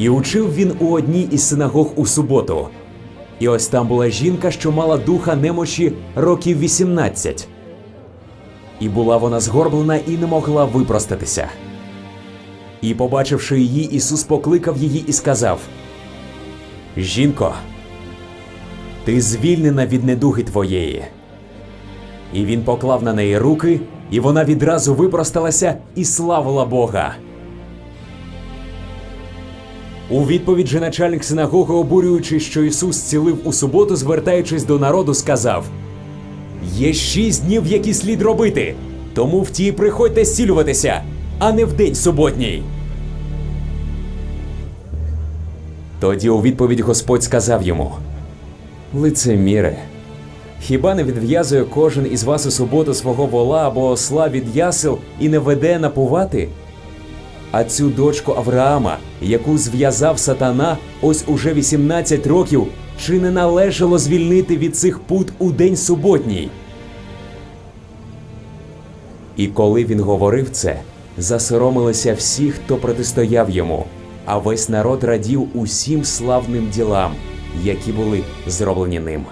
І учив він у одній із синагог у суботу. І ось там була жінка, що мала духа немочі років 18. І була вона згорблена і не могла випростатися. І, побачивши її, Ісус покликав її і сказав: Жінко, ти звільнена від недуги твоєї. І він поклав на неї руки, і вона відразу випросталася і славила Бога. У відповідь же начальник синагоги, обурюючись, що Ісус зцілив у суботу, звертаючись до народу, сказав: Є шість днів, які слід робити, тому в ті приходьте зцілюватися, а не в день суботній. Тоді у відповідь Господь сказав йому: Лицеміре, хіба не відв'язує кожен із вас у суботу свого вола або осла від ясел і не веде напувати? А цю дочку Авраама, яку зв'язав сатана ось уже 18 років, чи не належало звільнити від цих пут у день суботній? І коли він говорив це, засоромилися всі, хто протистояв йому, а весь народ радів усім славним ділам, які були зроблені ним.